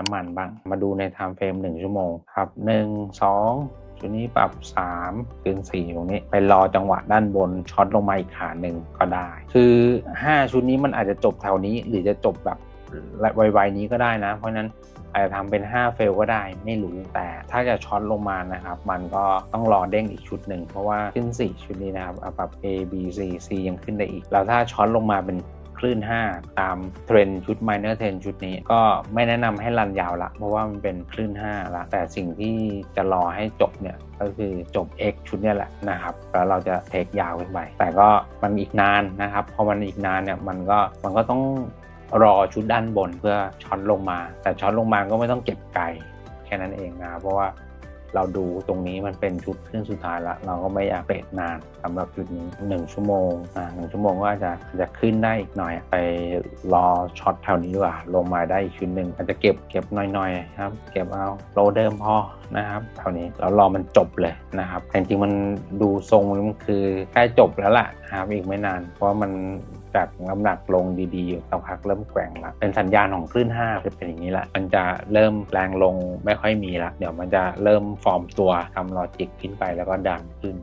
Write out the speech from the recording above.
น้ำมันบ้าง มาดูในไทม์เฟรม1 ชั่วโมงครับ 1 2ชุดนี้ปรับ3คืน4ตรงนี้ไปรอจังหวะด้านบนช็อตลงมาอีกขาหนึ่งก็ได้ คือ 5 ชุดนี้มันอาจจะจบแถวนี้ หรือจะจบแบบไวๆนี้ก็ได้นะ เพราะนั้นอาจจะทำเป็น 5 เฟลก็ได้ไม่รู้แต่ถ้าจะช็อตลงมานะครับ มันก็ต้องรอเด้งอีกชุดหนึ่ง เพราะว่าขึ้น 4 ชุดนี้นะครับปรับ A B C C ยังขึ้นได้อีก แล้วถ้าช็อตลงมาเป็น คลื่น 5 ตามเทรนชุด minor trend ชุดนี้ก็ไม่แนะนำให้รันยาวละ เพราะว่ามันเป็นคลื่น 5 ละ แต่สิ่งที่จะรอให้จบเนี่ยก็คือจบ X ชุดนี้แหละนะครับ แล้วเราจะเทคยาวขึ้นไป แต่ก็มันอีกนานนะครับ พอมันอีกนานเนี่ยมันก็มันก็ต้องรอชุดด้านบนเพื่อช็อตลงมา แต่ช็อตลงมาก็ไม่ต้องเก็บไกลแค่นั้นเองนะเพราะว่า เราดูตรงนี้มันเป็นชุดขึ้นสุดท้ายละเราก็ไม่อยากเปรตนานสำหรับจุดนี้ 1 ชั่วโมงอ่าหนึ่งชั่วโมงก็อาจจะจะขึ้นได้อีกหน่อย ไปรอช็อตแถวนี้ดีกว่าลงมาได้อีกชุดหนึ่งอาจจะเก็บเก็บหน่อยๆครับเก็บเอาโลเดิมพอนะครับแถวนี้แล้วรอมันจบเลยนะครับแต่จริงๆมันดูทรงมันคือใกล้จบแล้วล่ะนะครับอีกไม่นาน เพราะมัน จากน้ำหนักลงดีๆสักพักเริ่มแกว่งละเป็นสัญญาณของคลื่น5จะเป็นอย่างนี้ละมันจะเริ่มแรงลงไม่ค่อยมีละเดี๋ยวมันจะเริ่มฟอร์มตัวทำลอจิกขึ้นไปแล้วก็ดันขึ้น